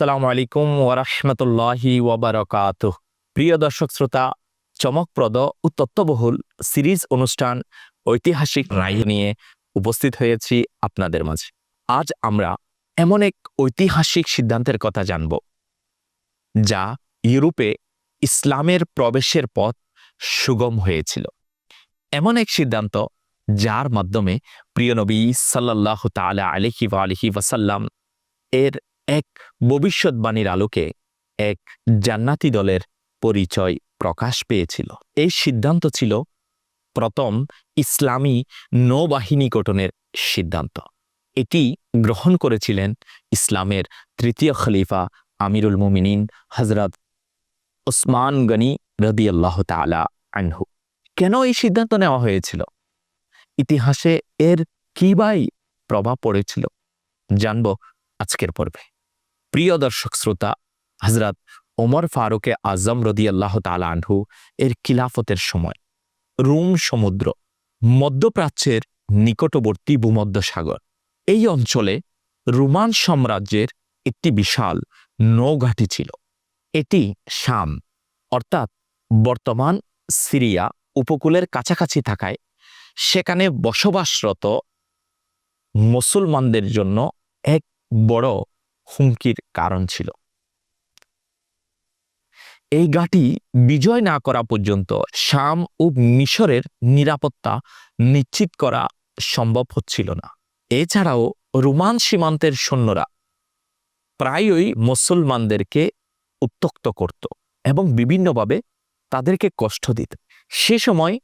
আসসালামু আলাইকুম ওরহমতুল্লাহি ওবরকাত প্রিয় দর্শক শ্রোতা, চমকপ্রদ ও তত্ত্ববহুল সিরিজ অনুষ্ঠান ঐতিহাসিক রায় নিয়ে উপস্থিত হয়েছি আপনাদের মাঝে। আজ আমরা এমন এক ঐতিহাসিক সিদ্ধান্তের কথা জানব, যা ইউরোপে ইসলামের প্রবেশের পথ সুগম হয়েছিল। এমন এক সিদ্ধান্ত যার মাধ্যমে প্রিয় নবী সাল্লাহ তালা আলহি আলহি ওয়াসাল্লাম এর এক ভবিষ্যৎবাণীর আলোকে এক জান্নাতি দলের পরিচয় প্রকাশ পেয়েছিল। এই সিদ্ধান্ত ছিল প্রথম ইসলামী নৌবাহিনী গঠনের সিদ্ধান্ত। এটি গ্রহণ করেছিলেন ইসলামের তৃতীয় খলিফা আমিরুল মুমিনিন হজরত ওসমান গনি রদি আল্লাহ তালা আনহু। কেন এই সিদ্ধান্ত নেওয়া হয়েছিল? ইতিহাসে এর কি বাই প্রভাব পড়েছিল? জানব আজকের পর্বে। প্রিয় দর্শক শ্রোতা হজরত ওমর ফারুকে আজম রদি আল্লাহ আনহু এর খিলাফতের সময় রুম সমুদ্র, মধ্যপ্রাচ্যের নিকটবর্তী ভূমধ্য সাগর এই অঞ্চলে রোমান সাম্রাজ্যের একটি বিশাল নৌঘাটি ছিল। এটি শাম, অর্থাৎ বর্তমান সিরিয়া উপকূলের কাছাকাছি থাকায় সেখানে বসবাসরত মুসলমানদের জন্য এক বড় হুমকির কারণ ছিল। এই ঘাঁটি বিজয় না করা পর্যন্ত শাম ও মিশরের নিরাপত্তা নিশ্চিত করা সম্ভব হচ্ছিল না। এছাড়াও রোমান সীমান্তের সৈন্যরা প্রায়ই মুসলমানদেরকে উত্তক্ত করত এবং বিভিন্নভাবে তাদেরকে কষ্ট দিত। সে সময়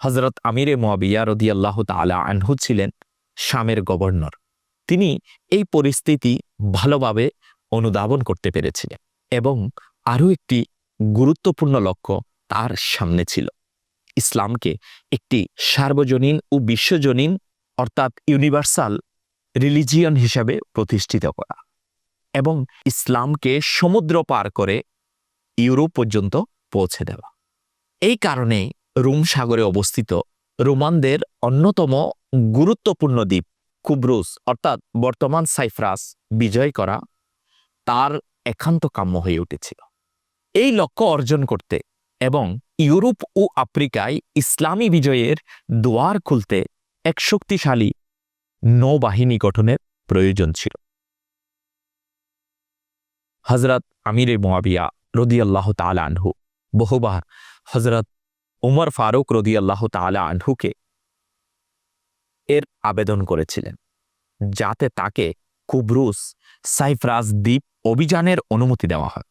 হজরত আমিরে মোয়াবিয়া রদি আল্লাহ তালা আনহু ছিলেন শামের গভর্নর। তিনি এই পরিস্থিতি ভালোভাবে অনুধাবন করতে পেরেছিলেন এবং আরও একটি গুরুত্বপূর্ণ লক্ষ্য তার সামনে ছিল। ইসলামকে একটি সার্বজনীন ও বিশ্বজনীন, অর্থাৎ ইউনিভার্সাল রিলিজিয়ন হিসাবে প্রতিষ্ঠিত করা এবং ইসলামকে সমুদ্র পার করে ইউরোপ পর্যন্ত পৌঁছে দেওয়া। এই কারণে রোম সাগরে অবস্থিত রোমানদের অন্যতম গুরুত্বপূর্ণ দ্বীপ কুব্রুস অর্থাৎ বর্তমান সাইফ্রাস, বিজয় করা তার একান্ত কাম্য হয়ে উঠেছিল। এই লক্ষ্য অর্জন করতে এবং ইউরোপ ও আফ্রিকায় ইসলামী বিজয়ের দুয়ার খুলতে এক শক্তিশালী নৌবাহিনী গঠনের প্রয়োজন ছিল। হজরত আমিরে মোয়াবিয়া রদি আল্লাহ তালা আনহু, বহুবার হজরত উমর ফারুক রদি আল্লাহ তালা আনহুকে এর আবেদন করেছিলেন, যাতে তাকে কুব্রুস সাইফরাজ দ্বীপ অভিযানের অনুমতি দেওয়া হয়।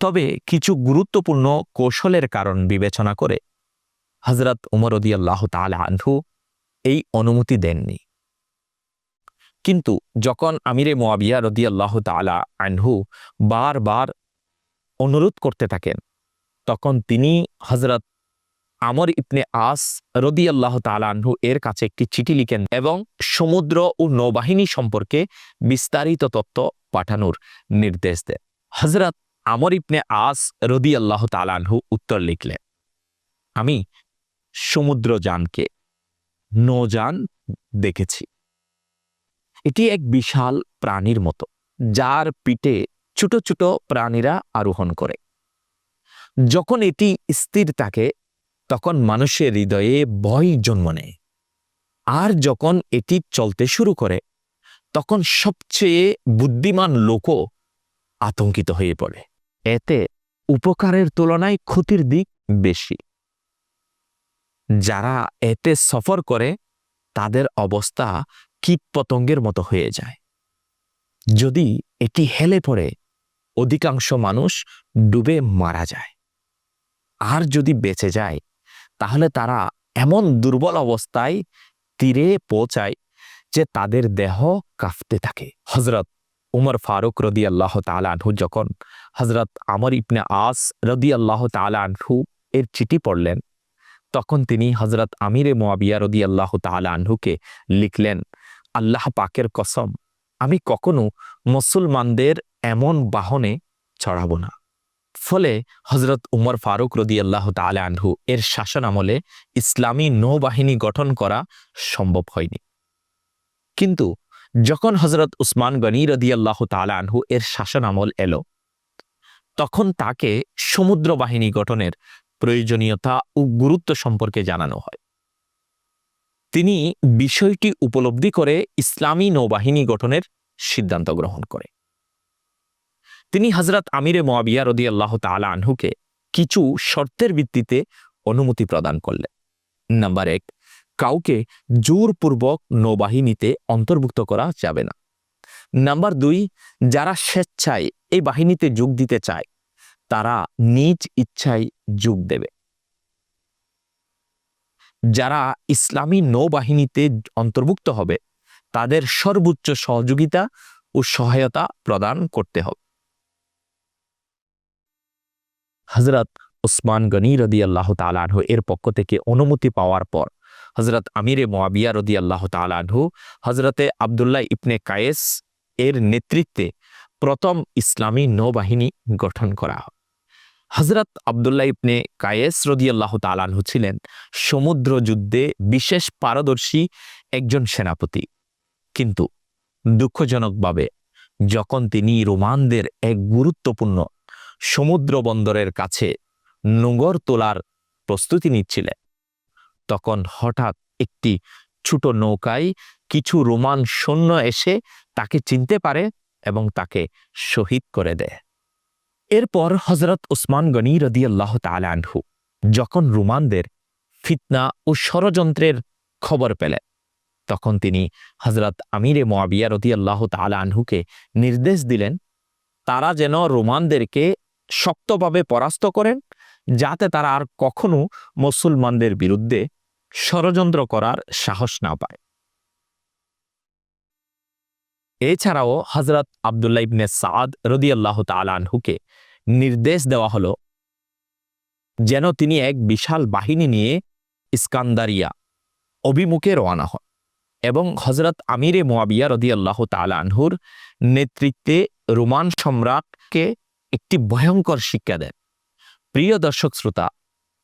তবে কিছু গুরুত্বপূর্ণ কৌশলের কারণ বিবেচনা করে হজরত উমর আল্লাহ তালা আনহু এই অনুমতি দেননি। কিন্তু যখন আমিরে মোয়াবিয়া রদি আল্লাহ তালা আনহু বারবার অনুরোধ করতে থাকেন, তখন তিনি হজরত আমর ইবনে আস রদি আল্লাহ তালাহু এর কাছে একটি চিঠি লিখেন এবং সমুদ্র ও নৌবাহিনী সম্পর্কে বিস্তারিত তথ্য পাঠানোর নির্দেশ দেন। হজরত আমর ইবনে আস রদি আল্লাহ তালাহু উত্তর লিখলেন, আমি সমুদ্রযানকে নৌযান দেখেছি। এটি এক বিশাল প্রাণীর মতো, যার পিঠে ছোট ছোট প্রাণীরা আরোহণ করে। যখন এটি স্থির থাকে তখন মানুষের হৃদয়ে ভয় জন্ম নেয়। আর যখন এটি চলতে শুরু করে, তখন সবচেয়ে বুদ্ধিমান লোকও আতঙ্কিত হয়ে পড়ে। এতে উপকারের তুলনায় ক্ষতির দিক বেশি। যারা এতে সফর করে, তাদের অবস্থা কীট পতঙ্গের মতো হয়ে যায়। যদি এটি হেলে পড়ে, অধিকাংশ মানুষ ডুবে মারা যায়। আর যদি বেঁচে যায় তাহলে তারা এমন দুর্বল অবস্থায় তীরে পৌঁছায় যে তাদের দেহ কাঁপতে থাকে। হজরত উমর ফারুক রদি আল্লাহ তালানহু যখন হজরত আমর ইবনে আস রদি আল্লাহ তালানহু এর চিঠি পড়লেন, তখন তিনি হজরত আমিরে মোয়াবিয়া রদি আল্লাহ তালানহুকে লিখলেন, আল্লাহ পাকের কসম, আমি কখনো মুসলমানদের এমন বাহনে চড়াব না। ফলে হজরত উমর ফারুক রদি আল্লাহ তালা আনহু এর শাসন আমলে ইসলামী নৌবাহিনী গঠন করা সম্ভব হয়নি। কিন্তু যখন হজরত উসমান গনি রদি আল্লাহ আনহু এর শাসন আমল এলো, তখন তাকে সমুদ্র বাহিনী গঠনের প্রয়োজনীয়তা ও গুরুত্ব সম্পর্কে জানানো হয়। তিনি বিষয়টি উপলব্ধি করে ইসলামী নৌবাহিনী গঠনের সিদ্ধান্ত গ্রহণ করে। তিনি হজরত আমিরে মোয়াবিয়া রদি আল্লাহ তালা আনহুকে কিছু শর্তের ভিত্তিতে অনুমতি প্রদান করলেন। নাম্বার এক, কাউকে জোরপূর্বক নৌবাহিনীতে অন্তর্ভুক্ত করা যাবে না। নাম্বার দুই, যারা স্বেচ্ছায় এই বাহিনীতে যোগ দিতে চায়, তারা নিজ ইচ্ছায় যোগ দেবে। যারা ইসলামী নৌবাহিনীতে অন্তর্ভুক্ত হবে, তাদের সর্বোচ্চ সহযোগিতা ও সহায়তা প্রদান করতে হবে। হজরত ওসমান গনি রদি আল্লাহ তালাহু এর পক্ষ থেকে অনুমতি পাওয়ার পর হজরত আমিরে মোয়াবিয়া রদি আল্লাহ তালাহু হজরতে আবদুল্লাহ ইবনে কায়েস এর নেতৃত্বে প্রথম ইসলামী নৌবাহিনী গঠন করা হয়। হজরত আবদুল্লাহ ইবনে কায়েস রদি আল্লাহ তালাহু ছিলেন সমুদ্র যুদ্ধে বিশেষ পারদর্শী একজন সেনাপতি। কিন্তু দুঃখজনকভাবে যখন তিনি রোমানদের এক গুরুত্বপূর্ণ সমুদ্র বন্দরের কাছে নোঙর তোলার প্রস্তুতি নিচ্ছিলেন তখন হঠাৎ একটি ছোট নৌকায় কিছু রোমান সৈন্য এসে তাকে চিনতে পারে এবং তাকে শহীদ করে দেয়। এরপর হজরত ওসমান গনি রদি আল্লাহ আনহু যখন রোমানদের ফিতনা ও ষড়যন্ত্রের খবর পেলেন, তখন তিনি হজরত আমিরে মোয়াবিয়া রদি আল্লাহ আনহুকে নির্দেশ দিলেন, তারা যেন রোমানদেরকে শক্তভাবে পরাস্ত করেন যাতে তারা আর কখনো মুসলমানদের বিরুদ্ধে ষড়যন্ত্র করার সাহস না পায়। এছাড়াও হজরত আবদুল্লাহ ইবনে সাদ রদিয়াল্লাহ তালানহুকে নির্দেশ দেওয়া হল যেন তিনি এক বিশাল বাহিনী নিয়ে ইস্কান্দারিয়া অভিমুখে রওনা হন এবং হজরত আমিরে মোয়াবিয়া রদিয়াল্লাহ তালানহুর নেতৃত্বে রোমান সম্রাটকে একটি ভয়ঙ্কর শিক্ষা দেন প্রিয় দর্শক শ্রোতা,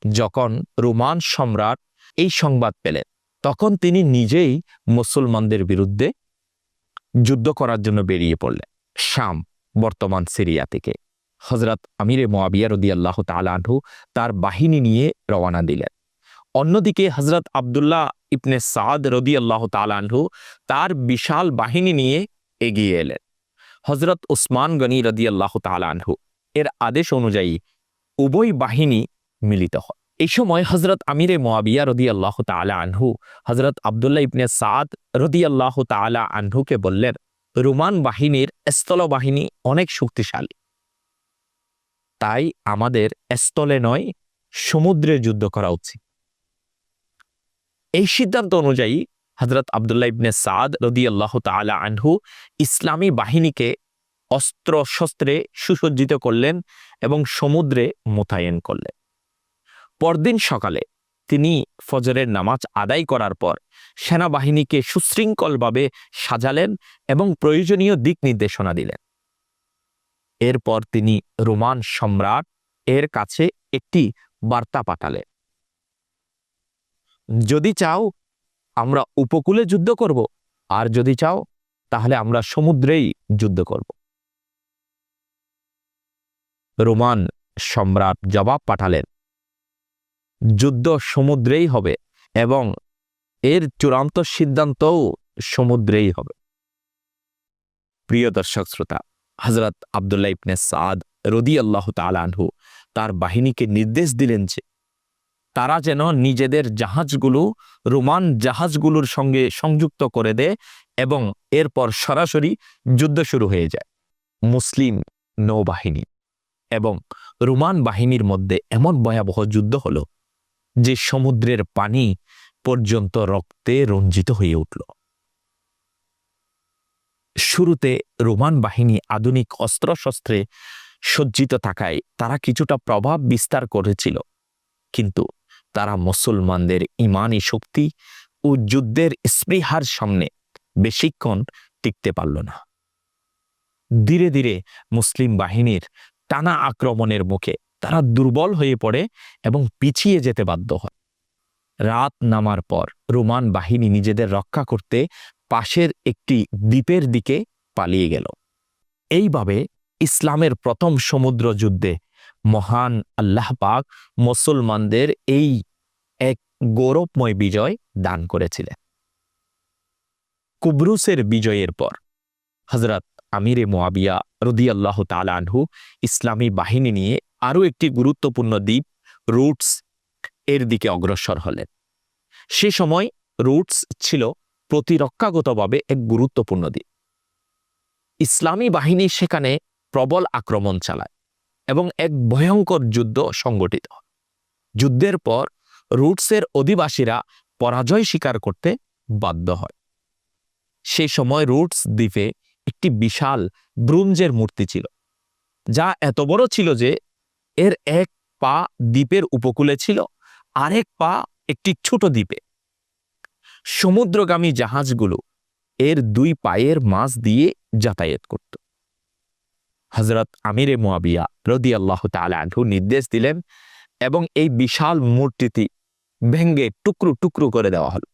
যখন রোমান সম্রাট এই সংবাদ পেলেন, তখন তিনি নিজেই মুসলমানদের বিরুদ্ধে যুদ্ধ করার জন্য বেরিয়ে পড়লেন শাম, বর্তমান সিরিয়া থেকে। হজরত আমিরে মোয়াবিয়া রদি আল্লাহ তালাহু তার বাহিনী নিয়ে রওয়ানা দিলেন। অন্যদিকে হজরত আবদুল্লাহ ইবনে সাদ রদি আল্লাহ তালাহু তার বিশাল বাহিনী নিয়ে এগিয়ে এলেন। হজরত ওসমান গনি রদি আল্লাহ তালাহু এর আদেশ অনুযায়ী উভয় বাহিনী মিলিত হয়। এই সময় হজরত আমিরে মোয়াবিয়া রদি আল্লাহ তালা আনহু হজরত আবদুল্লাহ ইবনে সাদ রদি আল্লাহ তালা আনহুকে বললেন, রোমান বাহিনীর স্থল বাহিনী অনেক শক্তিশালী। তাই আমাদের স্থলে নয়, সমুদ্রে যুদ্ধ করা উচিত। এই সিদ্ধান্ত অনুযায়ী হজরত আবদুল্লাহ ইবনে সাদ আল্লাহ তালা আনহু ইসলামী বাহিনীকে অস্ত্র শস্ত্রে সুসজ্জিত করলেন এবং সমুদ্রে মোতায়েন করলেন। পরদিন সকালে তিনি ফজরের নামাজ আদায় করার পর সেনাবাহিনীকে সুশৃঙ্খলভাবে সাজালেন এবং প্রয়োজনীয় দিক নির্দেশনা দিলেন। এরপর তিনি রোমান সম্রাট এর কাছে একটি বার্তা পাঠালেন। যদি চাও আমরা উপকূলে যুদ্ধ করব। আর যদি চাও, তাহলে আমরা সমুদ্রেই যুদ্ধ করব। রোমান সম্রাট জবাব পাঠালেন, যুদ্ধ সমুদ্রেই হবে এবং এর চূড়ান্ত সিদ্ধান্তও সমুদ্রেই হবে। প্রিয় দর্শক শ্রোতা হজরত আবদুল্লাহ ইবনে সাদ রদি আল্লাহ তালানহু তার বাহিনীকে নির্দেশ দিলেন যে তারা যেন নিজেদের জাহাজগুলো, রোমান জাহাজগুলোর সঙ্গে সংযুক্ত করে দেয় এবং এরপর সরাসরি যুদ্ধ শুরু হয়ে যায়। মুসলিম নৌবাহিনী এবং রোমান বাহিনীর মধ্যে এমন ভয়াবহ যুদ্ধ হল যে সমুদ্রের পানি পর্যন্ত রক্তে রঞ্জিত হয়ে উঠল। শুরুতে রোমান বাহিনী আধুনিক অস্ত্রশস্ত্রে সজ্জিত থাকায় তারা কিছুটা প্রভাব বিস্তার করেছিল, কিন্তু তারা মুসলমানদের ইমানি শক্তি ও যুদ্ধের স্পৃহার সামনে বেশিক্ষণ টিকতে পারল না। ধীরে ধীরে মুসলিম বাহিনীর টানা আক্রমণের মুখে তারা দুর্বল হয়ে পড়ে এবং পিছিয়ে যেতে বাধ্য হয়। রাত নামার পর রোমান বাহিনী নিজেদের রক্ষা করতে পাশের একটি দ্বীপের দিকে পালিয়ে গেল। এইভাবে ইসলামের প্রথম সমুদ্র যুদ্ধে মহান আল্লাহ পাক মুসলমানদের এই এক গৌরবময় বিজয় দান করেছিলেন। কুবরুসের বিজয়ের পর হজরত আমিরে মোয়াবিয়া রদিয়াল্লাহ তালানহু ইসলামী বাহিনী নিয়ে আরও একটি গুরুত্বপূর্ণ দ্বীপ রুটস এর দিকে অগ্রসর হলেন। সে সময় রুটস ছিল প্রতিরক্ষাগতভাবে এক গুরুত্বপূর্ণ দ্বীপ। ইসলামী বাহিনী সেখানে প্রবল আক্রমণ চালায়। এবং এক ভয়ঙ্কর যুদ্ধ সংগঠিত যুদ্ধের পর রুটসের অধিবাসীরা পরাজয় স্বীকার করতে বাধ্য হয়। সেই সময় রুটস দ্বীপে একটি বিশাল ব্রুঞ্জের মূর্তি ছিল, যা এত বড় ছিল যে এর এক পা দ্বীপের উপকূলে ছিল, আরেক পা একটি ছোট দ্বীপে। সমুদ্রগামী জাহাজগুলো এর দুই পায়ের মাছ দিয়ে যাতায়াত করত। হজরত আমিরে মোয়াবিয়া রদি আল্লাহ তালু নির্দেশ দিলেন এবং এই বিশাল মূর্তিটি ভেঙ্গে টুকরো টুকরো করে দেওয়া হল।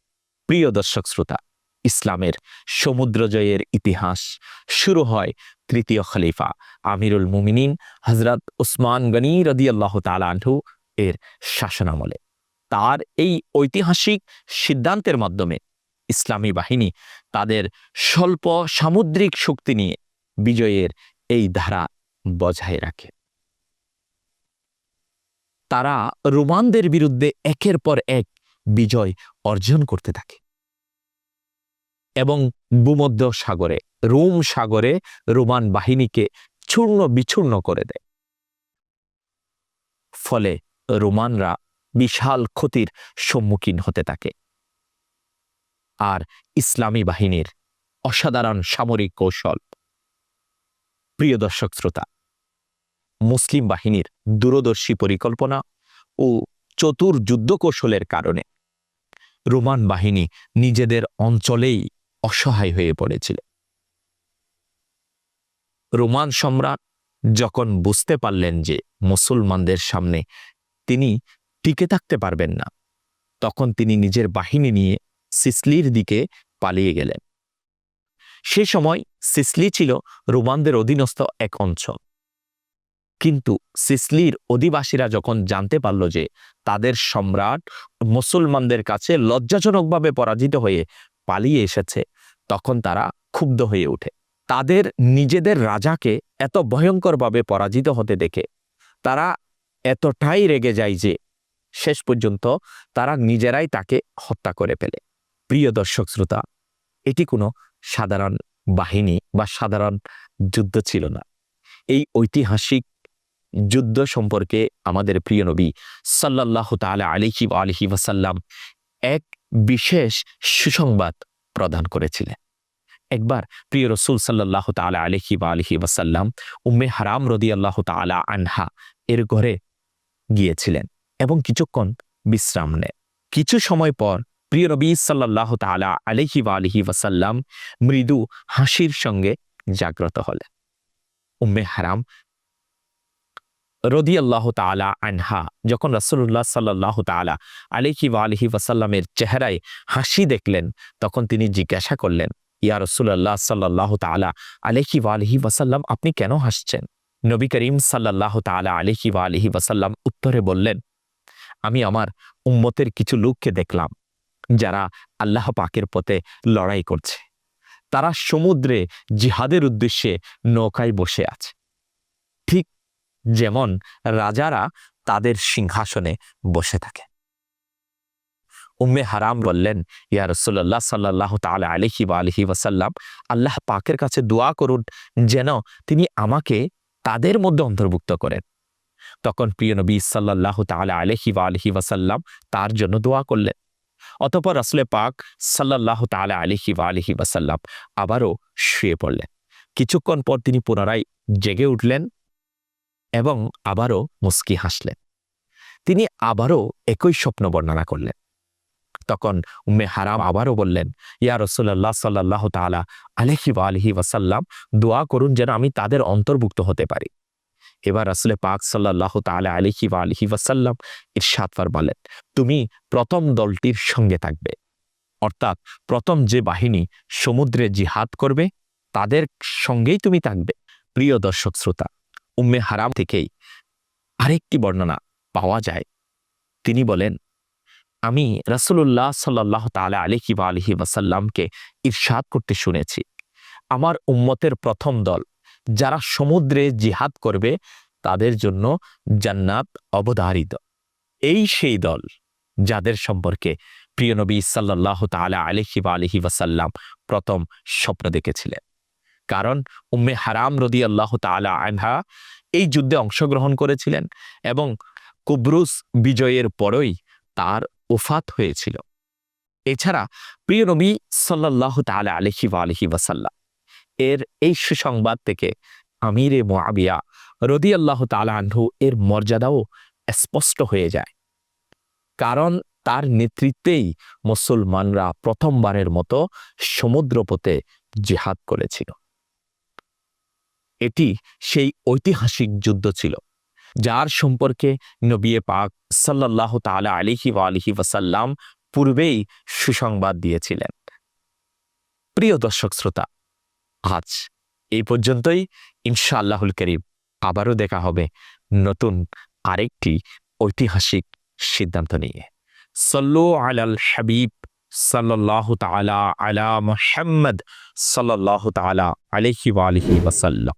প্রিয় দর্শক শ্রোতা, ইসলামের সমুদ্র জয়ের ইতিহাস শুরু হয় তৃতীয় খলিফা আমিরুল মুমিনিন হজরত উসমান গনি রদি আল্লাহ তালু এর শাসনামলে। তার এই ঐতিহাসিক সিদ্ধান্তের মাধ্যমে ইসলামী বাহিনী তাদের স্বল্প সামুদ্রিক শক্তি নিয়ে বিজয়ের এই ধারা বজায় রাখে। তারা রোমানদের বিরুদ্ধে একের পর এক বিজয় অর্জন করতে থাকে। এবং ভূমধ্য সাগরে, রোম সাগরে রোমান বাহিনীকে চূর্ণ বিচূর্ণ করে দেয়। ফলে রোমানরা বিশাল ক্ষতির সম্মুখীন হতে থাকে। আর ইসলামী বাহিনীর অসাধারণ সামরিক কৌশল প্রিয় দর্শক শ্রোতা, মুসলিম বাহিনীর দূরদর্শী পরিকল্পনা ও চতুর যুদ্ধ কৌশলের কারণে রোমান বাহিনী নিজেদের অঞ্চলেই অসহায় হয়ে পড়েছিল। রোমান সম্রাট যখন বুঝতে পারলেন যে মুসলমানদের সামনে তিনি টিকে থাকতে পারবেন না, তখন তিনি নিজের বাহিনী নিয়ে সিসলির দিকে পালিয়ে গেলেন। সে সময় সিসলি ছিল রোমানদের অধীনস্থ এক অঞ্চল। কিন্তু সিসলির অধিবাসীরা যখন জানতে পারল যে তাদের সম্রাট মুসলমানদের কাছে লজ্জাজনকভাবে পরাজিত হয়ে পালিয়ে এসেছে, তখন তারা ক্ষুব্ধ হয়ে ওঠে। তাদের নিজেদের রাজাকে এত ভয়ঙ্করভাবে পরাজিত হতে দেখে তারা এতটাই রেগে যায় যে শেষ পর্যন্ত তারা নিজেরাই তাকে হত্যা করে ফেলে। প্রিয় দর্শক শ্রোতা, এটি কোনো সাধারণ বাহিনী বা সাধারণ যুদ্ধ ছিল না। এই ঐতিহাসিক যুদ্ধ সম্পর্কে আমাদের প্রিয় নবী সাল্লাহ তালা আলিহি আলহি ওয়াসাল্লাম এক বিশেষ সুসংবাদ প্রদান করেছিলেন। একবার প্রিয় রসুল সাল্লাহ তালা আলহি বা আলহি ওয়াসাল্লাম উম্মে হারাম রদি আল্লাহ তালা আনহা এর ঘরে গিয়েছিলেন এবং কিছুক্ষণ বিশ্রাম নেন। কিছু সময় পর প্রিয় নবী সাল্লাহ তালা আলহি বা আলহি ওয়াসাল্লাম মৃদু হাসির সঙ্গে জাগ্রত হলেন। উম্মে হারাম রদি আল্লাহ তালা আনহা যখন রাসুল্লাহ সাল্লাহ তালা আলিহি বা আলহি ওয়াসাল্লামের চেহারায় হাসি দেখলেন, তখন তিনি জিজ্ঞাসা করলেন, ইয়া রসুল্লাহ সাল্লাহ তালা আলহি বা আলহি ওয়াসাল্লাম, আপনি কেন হাসছেন? নবী করিম সাল্লাহ তালা আলহি বা আলহি ওয়াসাল্লাম উত্তরে বললেন, আমি আমার উম্মতের কিছু লোককে দেখলাম যারা আল্লাহ পাকের পথে লড়াই করছে। তারা সমুদ্রে জিহাদের উদ্দেশ্যে নৌকায় বসে আছে। ঠিক যেমন রাজারা তাদের সিংহাসনে বসে থাকে। উম্মে হারাম বললেন, ইয়া রসুল্লাহ সাল্লাহ তালা আলহি বা আলহি ওয়াসাল্লাম, আল্লাহ পাকের কাছে দোয়া করুন যেন তিনি আমাকে তাদের মধ্যে অন্তর্ভুক্ত করেন। তখন প্রিয় নবী সাল্লাহ তালা আলহি বা আলহি ওয়াসাল্লাম তার জন্য দোয়া করলেন। অতপর আসলে পাক সাল্লাহ তালা আলহি বা আলহি ওয়াসাল্লাম আবারও শুয়ে পড়লেন। কিছুক্ষণ পর তিনি পুনরায় জেগে উঠলেন এবং আবারও মুস্কি হাসলেন। তিনি আবারও একই স্বপ্ন বর্ণনা করলেন। তখন উম্মে হারাম আবারও বললেন, ইয়া রসুল্লাহ সাল্লাহ তালা আলহি বা আলহি ওয়াসাল্লাম, দোয়া করুন যেন আমি তাদের অন্তর্ভুক্ত হতে পারি। এবার আসলে পাক সাল্লাহ তালা আলহি বা আলহি ওয়াসাল্লাম ইরশাদবার বলেন তুমি প্রথম দলটির সঙ্গে থাকবে। অর্থাৎ প্রথম যে বাহিনী সমুদ্রে জিহাদ করবে, তাদের সঙ্গেই তুমি থাকবে। প্রিয় দর্শক শ্রোতা, উম্মে হারাম থেকেই আরেকটি বর্ণনা পাওয়া যায়। তিনি বলেন, আমি রাসূলুল্লাহ সাল্লাহ তালা আলহি বা আলহি ওয়াসাল্লামকে ইরশাদ করতে শুনেছি। আমার উম্মতের প্রথম দল যারা সমুদ্রে জিহাদ করবে, তাদের জন্য জান্নাত অবধারিত। এই সেই দল যাদের সম্পর্কে প্রিয় নবী সাল্লাহ তালা আলহি বা আলহি ওয়াসাল্লাম প্রথম স্বপ্ন দেখেছিলেন। কারণ উম্মে হারাম রদি আল্লাহ তালা আনহা এই যুদ্ধে অংশগ্রহণ করেছিলেন এবং কুব্রুস বিজয়ের পরই তার ওফাত হয়েছিল। এছাড়া প্রিয় নবী সাল্লাহ তালা আলহি বা আলহি ওয়াসাল্লাম এর এই সুসংবাদ থেকে আমির এ মোয়াবিয়া রদি আল্লাহ তালাহু এর মর্যাদাও স্পষ্ট হয়ে যায়। কারণ তার নেতৃত্বেই মুসলমানরা প্রথমবারের মতো সমুদ্রপথে জেহাদ করেছিল। এটি সেই ঐতিহাসিক যুদ্ধ ছিল, যার সম্পর্কে নবিয়ে পাক সাল্লাহ তালা আলিহি আলিহি ওয়াসাল্লাম পূর্বেই সুসংবাদ দিয়েছিলেন। প্রিয় দর্শক শ্রোতা আজ এই পর্যন্তই। ইনশা আল্লাহুল করিম। আবারও দেখা হবে নতুন আরেকটি ঐতিহাসিক সিদ্ধান্ত নিয়ে। সল্লু আলাল হাবিব সাল্লাহ তালা আলা মোহাম্মদ সাল্লাহ তালা আলহি আলহি ওয়াসাল্লাম।